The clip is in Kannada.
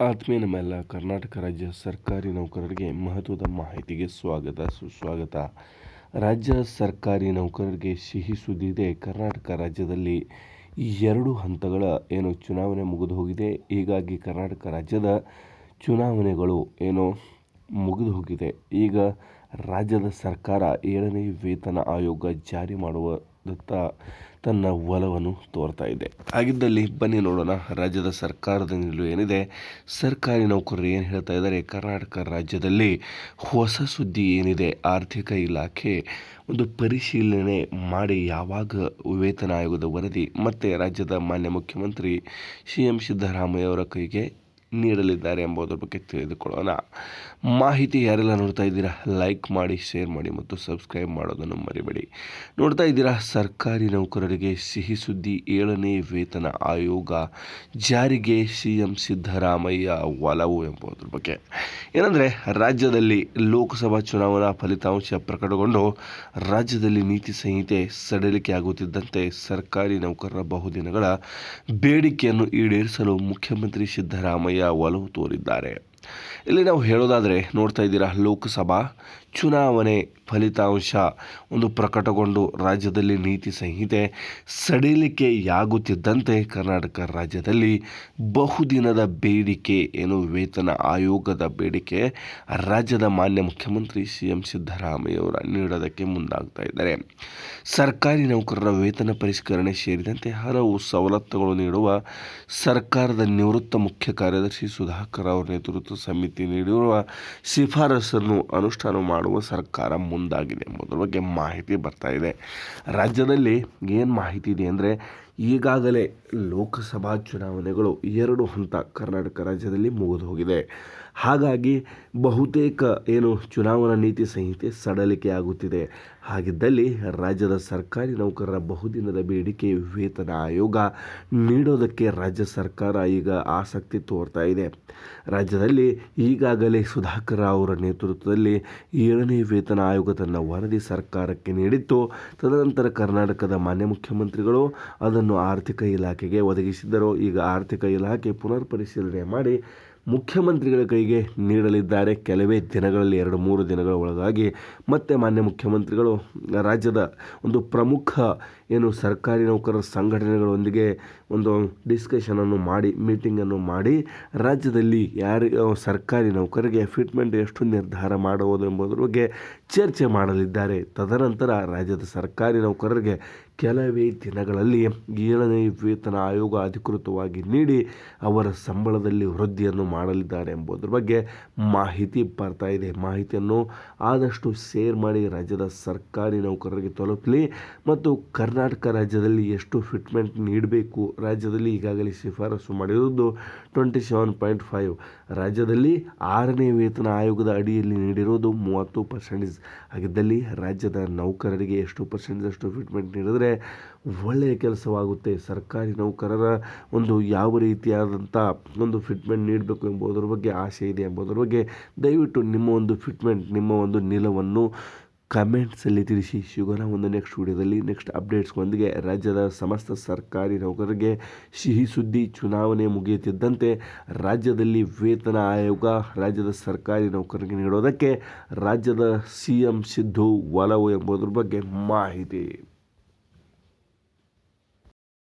ಆತ್ಮೀಯ ನಮ್ಮೆಲ್ಲ ಕರ್ನಾಟಕ ರಾಜ್ಯ ಸರ್ಕಾರಿ ನೌಕರರಿಗೆ ಮಹತ್ವದ ಮಾಹಿತಿಗೆ ಸ್ವಾಗತ, ಸುಸ್ವಾಗತ. ರಾಜ್ಯ ಸರ್ಕಾರಿ ನೌಕರರಿಗೆ ಸಿಹಿ ಸುದ್ದಿ ಇದೆ. ಕರ್ನಾಟಕ ರಾಜ್ಯದಲ್ಲಿ ಎರಡು ಹಂತಗಳ ಏನು ಚುನಾವಣೆ ಮುಗಿದು ಹೋಗಿದೆ. ಹೀಗಾಗಿ ಕರ್ನಾಟಕ ರಾಜ್ಯದ ಚುನಾವಣೆಗಳು ಏನು ಮುಗಿದು ಹೋಗಿದೆ. ಈಗ ರಾಜ್ಯದ ಸರ್ಕಾರ ಏಳನೇ ವೇತನ ಆಯೋಗ ಜಾರಿ ಮಾಡುವುದತ್ತ ತನ್ನ ಒಲವನ್ನು ತೋರ್ತಾ ಇದೆ. ಆಗಿದ್ದಲ್ಲಿ ಬನ್ನಿ ನೋಡೋಣ ರಾಜ್ಯದ ಸರ್ಕಾರದ ನಿಲುವು ಏನಿದೆ. ಸರ್ಕಾರಿ ನೌಕರರು ಏನು ಹೇಳ್ತಾ ಇದ್ದಾರೆ? ಕರ್ನಾಟಕ ರಾಜ್ಯದಲ್ಲಿ ಹೊಸ ಸುದ್ದಿ ಏನಿದೆ? ಆರ್ಥಿಕ ಇಲಾಖೆ ಒಂದು ಪರಿಶೀಲನೆ ಮಾಡಿ ಯಾವಾಗ ವೇತನ ಆಯೋಗದ ವರದಿ? ಮತ್ತು ರಾಜ್ಯದ ಮಾನ್ಯ ಮುಖ್ಯಮಂತ್ರಿ ಸಿ ಎಂ ಸಿದ್ದರಾಮಯ್ಯ ಅವರ ಕೈಗೆ ನೀಡಲಿದ್ದಾರೆ ಎಂಬುದರ ಬಗ್ಗೆ ತಿಳಿದುಕೊಳ್ಳೋಣ. ಮಾಹಿತಿ ಯಾರೆಲ್ಲ ನೋಡ್ತಾ ಇದ್ದೀರಾ ಲೈಕ್ ಮಾಡಿ ಶೇರ್ ಮಾಡಿ ಮತ್ತು ಸಬ್ಸ್ಕ್ರೈಬ್ ಮಾಡೋದನ್ನು ಮರಿಬೇಡಿ. ನೋಡ್ತಾ ಇದ್ದೀರಾ, ಸರ್ಕಾರಿ ನೌಕರರಿಗೆ ಸಿಹಿ ಸುದ್ದಿ ಏಳನೇ ವೇತನ ಆಯೋಗ ಜಾರಿಗೆ ಸಿ ಎಂ ಸಿದ್ದರಾಮಯ್ಯ ಒಲವು ಎಂಬುದರ ಬಗ್ಗೆ. ಏನಂದರೆ, ರಾಜ್ಯದಲ್ಲಿ ಲೋಕಸಭಾ ಚುನಾವಣಾ ಫಲಿತಾಂಶ ಪ್ರಕಟಗೊಂಡು ರಾಜ್ಯದಲ್ಲಿ ನೀತಿ ಸಂಹಿತೆ ಸಡಿಲಿಕೆ ಆಗುತ್ತಿದ್ದಂತೆ ಸರ್ಕಾರಿ ನೌಕರರ ಬಹುದಿನಗಳ ಬೇಡಿಕೆಯನ್ನು ಈಡೇರಿಸಲು ಮುಖ್ಯಮಂತ್ರಿ ಸಿದ್ದರಾಮಯ್ಯ ಒಲವು ತೋರಿದ್ದಾರೆ. ಇಲ್ಲಿ ನಾವು ಹೇಳೋದಾದರೆ ನೋಡ್ತಾ ಇದ್ದೀರಾ, ಲೋಕಸಭಾ ಚುನಾವಣೆ ಫಲಿತಾಂಶ. ಒಂದು ಪ್ರಕಟಗೊಂಡು ರಾಜ್ಯದಲ್ಲಿ ನೀತಿ ಸಂಹಿತೆ ಸಡಿಲಿಕೆಯಾಗುತ್ತಿದ್ದಂತೆ ಕರ್ನಾಟಕ ರಾಜ್ಯದಲ್ಲಿ ಬಹುದಿನದ ಬೇಡಿಕೆ ಏನು, ವೇತನ ಆಯೋಗದ ಬೇಡಿಕೆ. ರಾಜ್ಯದ ಮಾನ್ಯ ಮುಖ್ಯಮಂತ್ರಿ ಸಿ ಎಂ ಸಿದ್ದರಾಮಯ್ಯವರ ನೀಡೋದಕ್ಕೆ ಮುಂದಾಗ್ತಾ ಇದ್ದಾರೆ. ಸರ್ಕಾರಿ ನೌಕರರ ವೇತನ ಪರಿಷ್ಕರಣೆ ಸೇರಿದಂತೆ ಹಲವು ಸವಲತ್ತುಗಳು ನೀಡುವ ಸರ್ಕಾರದ ನಿವೃತ್ತ ಮುಖ್ಯ ಕಾರ್ಯದರ್ಶಿ ಸುಧಾಕರ್ ಅವರ ನೇತೃತ್ವ ಸಮಿತಿ ನೀಡಿರುವ ಶಿಫಾರಸನ್ನು ಅನುಷ್ಠಾನ ಮಾಡುವ ಸರ್ಕಾರ ಮುಂದಾಗಿದೆ ಎಂಬುದರ ಬಗ್ಗೆ ಮಾಹಿತಿ ಬರ್ತಾ ಇದೆ. ರಾಜ್ಯದಲ್ಲಿ ಏನು ಮಾಹಿತಿ ಇದೆ ಅಂದರೆ ಈಗಾಗಲೇ ಲೋಕಸಭಾ ಚುನಾವಣೆಗಳು ಎರಡು ಹಂತ ಕರ್ನಾಟಕ ರಾಜ್ಯದಲ್ಲಿ ಮುಗಿದು ಹೋಗಿದೆ. ಹಾಗಾಗಿ ಬಹುತೇಕ ಏನು ಚುನಾವಣಾ ನೀತಿ ಸಂಹಿತೆ ಸಡಲಿಕೆ ಆಗುತ್ತಿದೆ. ಹಾಗಿದ್ದಲ್ಲಿ ರಾಜ್ಯದ ಸರ್ಕಾರಿ ನೌಕರರ ಬಹುದಿನದ ಬೇಡಿಕೆ ವೇತನ ಆಯೋಗ ನೀಡೋದಕ್ಕೆ ರಾಜ್ಯ ಸರ್ಕಾರ ಈಗ ಆಸಕ್ತಿ ತೋರ್ತಾ ಇದೆ. ರಾಜ್ಯದಲ್ಲಿ ಈಗಾಗಲೇ ಸುಧಾಕರ್ ಅವರ ನೇತೃತ್ವದಲ್ಲಿ ಏಳನೇ ವೇತನ ಆಯೋಗ ತನ್ನ ವರದಿ ಸರ್ಕಾರಕ್ಕೆ ನೀಡಿತ್ತು. ತದನಂತರ ಕರ್ನಾಟಕದ ಮಾನ್ಯ ಮುಖ್ಯಮಂತ್ರಿಗಳು ಅದನ್ನು ಆರ್ಥಿಕ ಇಲಾಖೆಗೆ ಒದಗಿಸಿದ್ದರು. ಈಗ ಆರ್ಥಿಕ ಇಲಾಖೆ ಪುನರ್ ಪರಿಶೀಲನೆ ಮಾಡಿ ಮುಖ್ಯಮಂತ್ರಿಗಳ ಕೈಗೆ ನೀಡಲಿದ್ದಾರೆ. ಕೆಲವೇ ದಿನಗಳಲ್ಲಿ, ಎರಡು ಮೂರು ದಿನಗಳ ಒಳಗಾಗಿ ಮತ್ತೆ ಮಾನ್ಯ ಮುಖ್ಯಮಂತ್ರಿಗಳು ರಾಜ್ಯದ ಒಂದು ಪ್ರಮುಖ ಏನು ಸರ್ಕಾರಿ ನೌಕರರ ಸಂಘಟನೆಗಳೊಂದಿಗೆ ಒಂದು ಡಿಸ್ಕಷನನ್ನು ಮಾಡಿ ಮೀಟಿಂಗನ್ನು ಮಾಡಿ, ರಾಜ್ಯದಲ್ಲಿ ಯಾರು ಸರ್ಕಾರಿ ನೌಕರರಿಗೆ ಫಿಟ್ಮೆಂಟ್ ಎಷ್ಟು ನಿರ್ಧಾರ ಮಾಡುವುದು ಎಂಬುದರ ಬಗ್ಗೆ ಚರ್ಚೆ ಮಾಡಲಿದ್ದಾರೆ. ತದನಂತರ ರಾಜ್ಯದ ಸರ್ಕಾರಿ ನೌಕರರಿಗೆ ಕೆಲವೇ ದಿನಗಳಲ್ಲಿ ಏಳನೇ ವೇತನ ಆಯೋಗ ಅಧಿಕೃತವಾಗಿ ನೀಡಿ ಅವರ ಸಂಬಳದಲ್ಲಿ ವೃದ್ಧಿಯನ್ನು ಮಾಡಲಿದ್ದಾರೆ ಎಂಬುದರ ಬಗ್ಗೆ ಮಾಹಿತಿ ಬರ್ತಾ ಇದೆ. ಮಾಹಿತಿಯನ್ನು ಆದಷ್ಟು ಶೇರ್ ಮಾಡಿ ರಾಜ್ಯದ ಸರ್ಕಾರಿ ನೌಕರರಿಗೆ ತಲುಪಲಿ ಮತ್ತು ಕರ್ನಾಟಕ ರಾಜ್ಯದಲ್ಲಿ ಎಷ್ಟು ಫಿಟ್ಮೆಂಟ್ ನೀಡಬೇಕು? ರಾಜ್ಯದಲ್ಲಿ ಈಗಾಗಲೇ ಶಿಫಾರಸು ಮಾಡಿರುವುದು ಟ್ವೆಂಟಿ ಸೆವೆನ್ ಪಾಯಿಂಟ್ ಫೈವ್ ರಾಜ್ಯದಲ್ಲಿ ಆರನೇ ವೇತನ ಆಯೋಗದ ಅಡಿಯಲ್ಲಿ ನೀಡಿರುವುದು ಮೂವತ್ತು ಪರ್ಸೆಂಟೇಜ್ ಹಾಗಿದ್ದಲ್ಲಿ ರಾಜ್ಯದ ನೌಕರರಿಗೆ ಎಷ್ಟು ಪರ್ಸೆಂಟೇಜಷ್ಟು ಫಿಟ್ಮೆಂಟ್ ನೀಡಿದರೆ ಒಳ್ಳೆಯ ಕೆಲಸವಾಗುತ್ತೆ. ಸರ್ಕಾರಿ ನೌಕರರ ಒಂದು ಯಾವ ರೀತಿಯಾದಂಥ ಒಂದು ಫಿಟ್ಮೆಂಟ್ ನೀಡಬೇಕು ಎಂಬುದರ ಬಗ್ಗೆ ಆಸೆ ಇದೆ ಎಂಬುದರ ಬಗ್ಗೆ ದಯವಿಟ್ಟು ನಿಮ್ಮ ಒಂದು ಫಿಟ್ಮೆಂಟ್ ನಿಮ್ಮ ಒಂದು ನಿಲವನ್ನು ಕಮೆಂಟ್ಸಲ್ಲಿ ತಿಳಿಸಿ ಶುಗರ ಒಂದು ನೆಕ್ಸ್ಟ್ ವಿಡಿಯೋದಲ್ಲಿ ನೆಕ್ಸ್ಟ್ ಅಪ್ಡೇಟ್ಸ್ಗೊಂದಿಗೆ ರಾಜ್ಯದ ಸಮಸ್ತ ಸರ್ಕಾರಿ ನೌಕರರಿಗೆ ಸಿಹಿ ಸುದ್ದಿ ಚುನಾವಣೆ ಮುಗಿಯುತ್ತಿದ್ದಂತೆ ರಾಜ್ಯದಲ್ಲಿ ವೇತನ ಆಯೋಗ ರಾಜ್ಯದ ಸರ್ಕಾರಿ ನೌಕರರಿಗೆ ನೀಡೋದಕ್ಕೆ ರಾಜ್ಯದ ಸಿ ಎಂ ಸಿದ್ದು ಒಲವು ಎಂಬುದ್ರ ಬಗ್ಗೆ ಮಾಹಿತಿ.